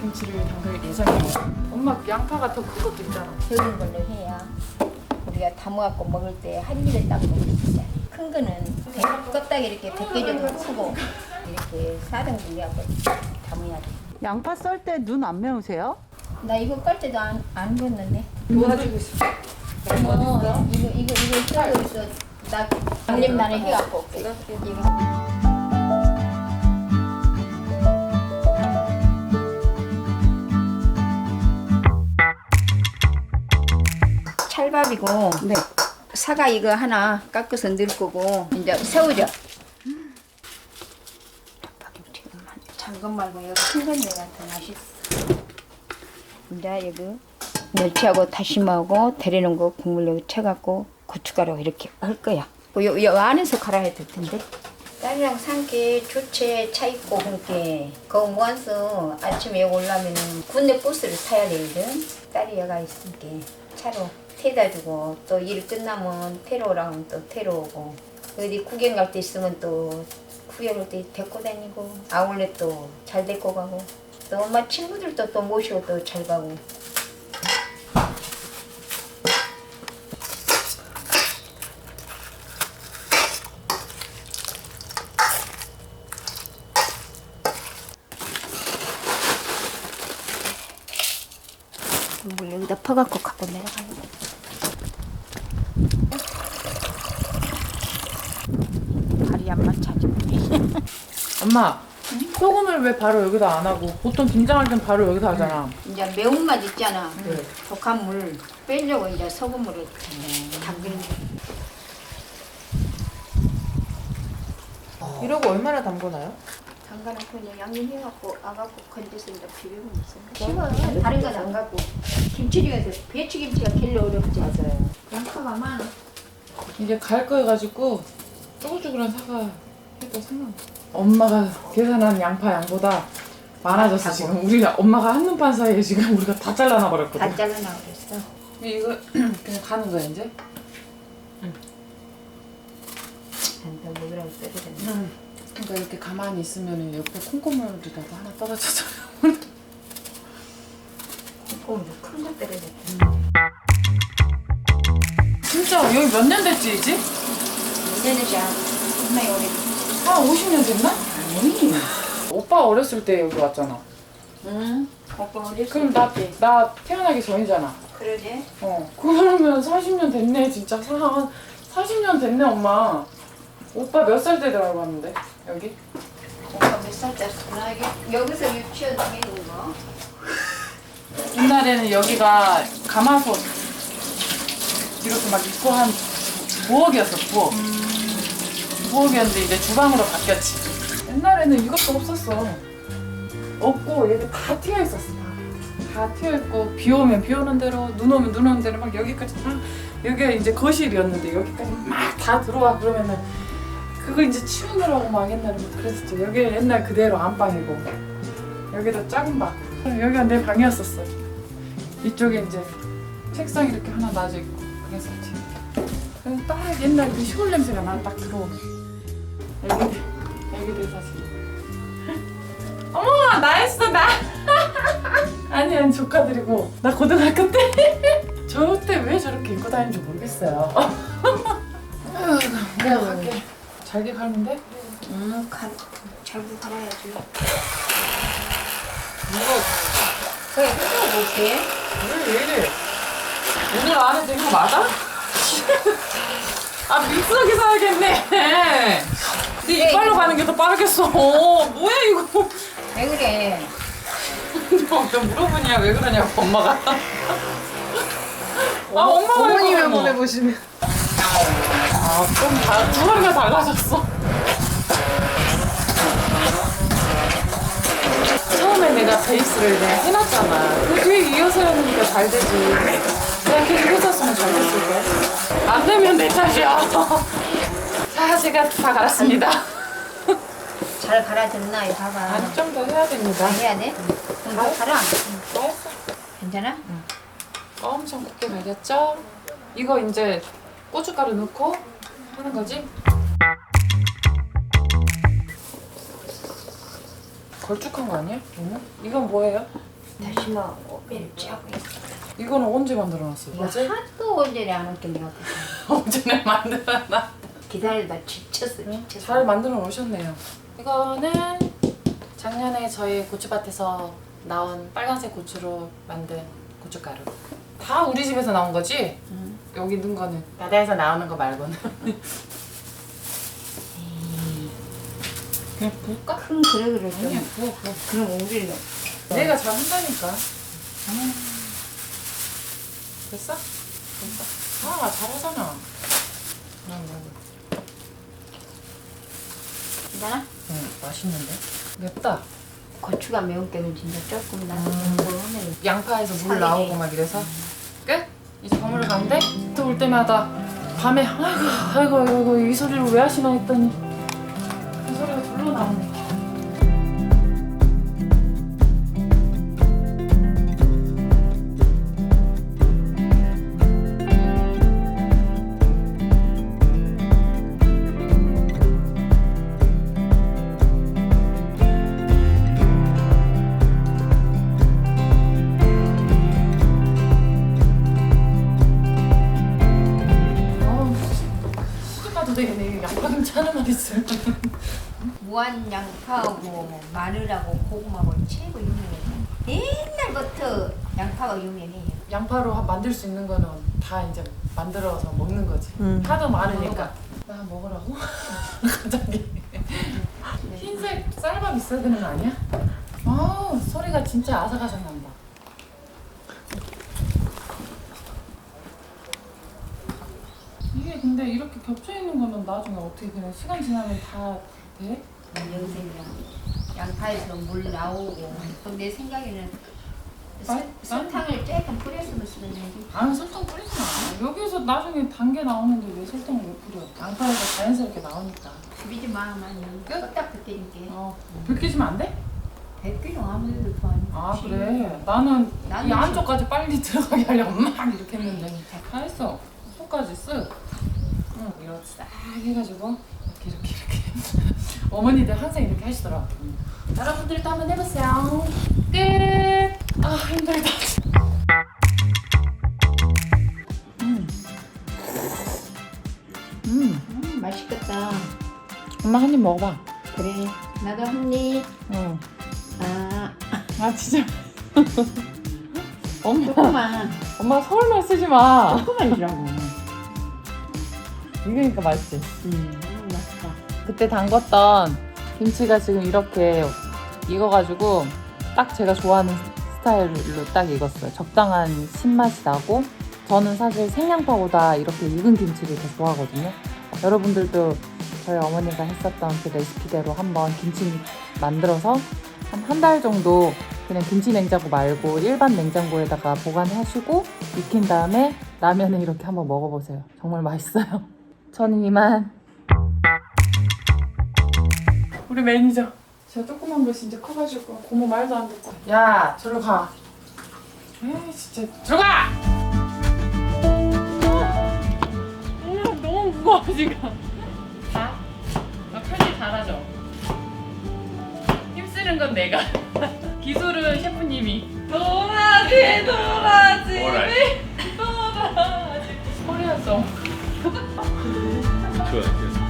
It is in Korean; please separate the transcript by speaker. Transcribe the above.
Speaker 1: 김치를 담글 예정이에요. 엄마 양파가 더 큰 것도 있잖아.
Speaker 2: 적은 걸로 해야 우리가 담아갖고 먹을 때 한 입에 딱 먹을 수 있어요. 큰 거는 배- 껍데기 이렇게 100개 정도 크고 이렇게 4등분 해갖고 담아야 돼.
Speaker 3: 양파 썰 때 눈 안 매우세요?
Speaker 2: 나 이거 깔 때도 안, 안 붓는데.
Speaker 1: 도와주고 있어.
Speaker 2: 어, 이거 이거 이거 쓰고 있어. 나 강림 나는 해갖고 올게. 이거. 찰밥이고
Speaker 3: 네.
Speaker 2: 사과 이거 하나 깎아서 넣을 거고 이제 새우젓. 작은 말고 이거 큰건 내가 더 맛있어. 이제 여기 멸치하고 다시마하고 데리는 거 국물 여기 채갖고 고춧가루 이렇게 할 거야. 뭐 요, 요 안에서 갈아야 될 텐데. 딸이랑 산게 주체 차 있고 그렇게 그거 모아서 아침에 여기 올라면은 군대 버스를 타야 되거든. 딸이 여가 있으니까 차로 태다 주고 또 일 끝나면 테러 오라면 또 테러 오고. 어디 구경 갈 때 있으면 또 구경할 때 데리고 다니고 아울렛 또잘 데리고 가고. 또 엄마 친구들도 또 모시고 또 잘 가고. 물 여기다 퍼갖고 갖고 내려가는 거. 발 이안 맞춰지네.
Speaker 1: 엄마, 소금을 왜 바로 여기다 안 하고 보통 김장할 땐 바로 여기다 하잖아.
Speaker 2: 이제 매운맛 있잖아.
Speaker 1: 네.
Speaker 2: 독한 물 빼려고 이제 소금으로 담그는 거.
Speaker 1: 이러고 얼마나 담궈놔요?
Speaker 2: 담가놓고 그냥 양념해갖고 아갖고 건져서 이제 비비면 있어. 쉬워. 다른 건 안 갖고 김치 중에서 배추 김치가 제일 어렵지.
Speaker 1: 맞아요.
Speaker 2: 양파가 많아.
Speaker 1: 이제 갈 거 해가지고 쭈글쭈글한 사과 해도 상관없어. 엄마가 계산한 양파 양보다 많아졌어 지금. 우리 엄마가 한눈판 사이에 지금 우리가 다 잘라놔 버렸거든.
Speaker 2: 다 잘라놔 그랬어.
Speaker 1: 이거 그냥 가는 거야 이제?
Speaker 2: 한번 먹으라고 뜯어졌네.
Speaker 1: 그러니까 이렇게 가만히 있으면 옆에 콩고물이라도 하나 떨어져서
Speaker 2: 콩도 큰거 떨어졌다.
Speaker 1: 진짜 여기 몇 년 됐지 이제?
Speaker 2: 이제는 자 엄마이 오래.
Speaker 1: 한 50년 됐나?
Speaker 2: 아니.
Speaker 1: 오빠 어렸을 때 여기 왔잖아
Speaker 2: 응. 오빠 어렸을
Speaker 1: 그럼 나,
Speaker 2: 때.
Speaker 1: 나 태어나기 전이잖아
Speaker 2: 그러지?
Speaker 1: 어 그러면 40년 됐네 진짜 사, 한 40년 됐네 엄마 오빠 몇 살 때 들어갔는데 여기?
Speaker 2: 오빠 몇 살 때였구나. 여기- 여기서 유치원 다니는 거.
Speaker 1: 옛날에는 여기가 가마솥 이렇게 막 있고 한 부엌이었어 부엌 부엌이었는데 이제 주방으로 바뀌었지. 옛날에는 이것도 없었어. 없고 여기 다 튀어 있었어 다, 다 튀어 있고 비 오면 비 오는 대로 눈 오면 눈 오는 대로 막 여기까지 다 여기가 이제 거실이었는데 여기까지 막 다 들어와 그러면은 그거 이제 치우느라고 막 옛날에 막 그랬었죠 여기 옛날 그대로 안방이고 여기도 작은 방. 여기가 내 방이었었어. 이쪽에 이제 책상 이렇게 하나 놔져 있고 그랬었지. 그래서 딱 옛날 그 시골 냄새가 나 딱 들어오네 애기들 애기들 사진 어머 나 했어 나 아니 아니 조카들이고 나 고등학교 때 저 때 왜 저렇게 입고 다니는지 모르겠어요 내가 갈게 잘게 갈면 돼?
Speaker 2: 응. 간 잘고 갈아야지.
Speaker 1: 이거
Speaker 2: 그래 볼게.
Speaker 1: 왜, 왜 이래? 오늘 안에 된 거 맞아? 아, 믹서기 사야겠네. 네 이빨로 가는 게 더 빠르겠어. 뭐야, 이거.
Speaker 2: 왜 그래?
Speaker 1: 너 물어보냐, 왜 그러냐고, 엄마가. 아, 엄마가
Speaker 3: 어머님이
Speaker 1: 이거
Speaker 3: 한번 해보시면.
Speaker 1: 아, 좀 다, 두 마리가 달라졌어. 처음에 내가 베이스를 내가 해놨잖아. 그 뒤에 이어서 해놓으니까 잘 되지. 내가 계속 해줬으면 잘 됐을 거야. 안 되면 내 탓이야. 자, 제가 다 갈았습니다.
Speaker 2: 잘 갈아졌나 이 봐봐.
Speaker 1: 아니, 좀 더 해야 됩니다.
Speaker 2: 해야 돼? 그럼 너 갈아.
Speaker 1: 다 했어.
Speaker 2: 괜찮아?
Speaker 1: 엄청 곱게 말렸죠? 이거 이제 고춧가루 넣고 하는 거지? 걸쭉한 거 아니야? 이건 뭐예요?
Speaker 2: 다시마하고 멸치하고 있어.
Speaker 1: 이거는 언제 만들어놨어요?
Speaker 2: 이거
Speaker 1: 어제?
Speaker 2: 하도 언제래 안 올게 내가 그거
Speaker 1: 어제는 만들어놨나?
Speaker 2: 기다리다 지쳤어 지쳤어.
Speaker 1: 잘 만들어 놓으셨네요. 이거는 작년에 저희 고추밭에서 나온 빨간색 고추로 만든 고춧가루. 다 우리 집에서 나온 거지?
Speaker 2: 응.
Speaker 1: 여기 있는 거는 바다에서 나오는 거 말고는. 그냥 부을까?
Speaker 2: 큰 그래 그래 좀.
Speaker 1: 아니야 부어 부어.
Speaker 2: 그럼 우리는
Speaker 1: 내가 잘 한다니까. 됐어? 됐어. 아 잘하잖아. 응, 응.
Speaker 2: 괜찮아?
Speaker 1: 응, 맛있는데? 맵다.
Speaker 2: 고추가 매운 게는 진짜 조금 나.
Speaker 1: 음.
Speaker 2: 뭐 하면
Speaker 1: 양파에서 물
Speaker 2: 살이.
Speaker 1: 나오고 막 이래서 끝? 이제 건물 가는데 또 올 때마다 밤에 아이고 아이고 아이고 이 소리를 왜 하시나 했더니 그 소리가 둘로 나오네 시집 가도 되겠네 양파 김치 하나만 있으면
Speaker 2: 무한 양파하고 마늘하고 고구마하고 최고 유명해요. 옛날부터 양파가 유명해요.
Speaker 1: 양파로 한- 만들 수 있는 거는 다 이제 만들어서 먹는 거지
Speaker 3: 음.
Speaker 1: 하도 많으니까 나 먹으라고? 갑자기 흰색 쌀밥 있어야 되는 거 아니야? 아 소리가 진짜 아삭아삭 난다 이게 근데 이렇게 겹쳐 있는 거는 나중에 어떻게 그냥 시간 지나면 다 돼?
Speaker 2: 영생이랑 양파에서 물 나오고. 내 생각에는 설-
Speaker 1: 아,
Speaker 2: 설탕을 조금 뿌렸으면 쓰는지.
Speaker 1: 아니 설탕 뿌리지 마 여기서 나중에 단게 나오는데 왜 설탕을 왜 뿌려 양파에서 자연스럽게 나오니까
Speaker 2: 비비지 마, 많이. 껐다 벗기니까.
Speaker 1: 어 벗기시면 안 돼?
Speaker 2: 백기는 아무래도 더 안.
Speaker 1: 아. 그래 나는
Speaker 2: 나는
Speaker 1: 이 안쪽까지 빨리 들어가게 하려고 막 이렇게 했는데 다 했어 속까지 쓱 응, 이렇게 싹 해가지고 이렇게 이렇게 이렇게 어머니들 항상 이렇게 하시더라고 여러분들도 한번 해보세요 끝 아 힘들다 음. 음.
Speaker 2: 음, 맛있겠다.
Speaker 1: 엄마 한 입 먹어봐
Speaker 2: 그래. 나도 한 입.
Speaker 1: 응.
Speaker 2: 아,
Speaker 1: 아 진짜 엄마
Speaker 2: 조금만.
Speaker 1: 엄마 서울말 쓰지 마
Speaker 2: 조금만이라고.
Speaker 1: 이거니까 맛있지
Speaker 2: 음, 맛있다.
Speaker 1: 그때 담궜던 김치가 지금 이렇게 익어가지고 딱 제가 좋아하는 스타일로 딱 익었어요. 적당한 신맛이 나고 저는 사실 생양파보다 이렇게 익은 김치를 더 좋아하거든요. 여러분들도 저희 어머니가 했었던 그 레시피대로 한번 김치 만들어서 한 한 달 정도 그냥 김치 냉장고 말고 일반 냉장고에다가 보관하시고 익힌 다음에 라면을 이렇게 한번 먹어보세요. 정말 맛있어요. 저는 이만. 우리 매니저. 제가 조그만 것이 이제 커가지고 고모 말도 안 듣고. 야 저리 가. 에이 진짜. 들어가! 어, 너무 무거워 지금. 자, 나 편집 잘하죠? 힘쓰는 건 내가. 기술은 셰프님이. 도라지 도라지. 도라지. 코리아송
Speaker 4: 좋아요.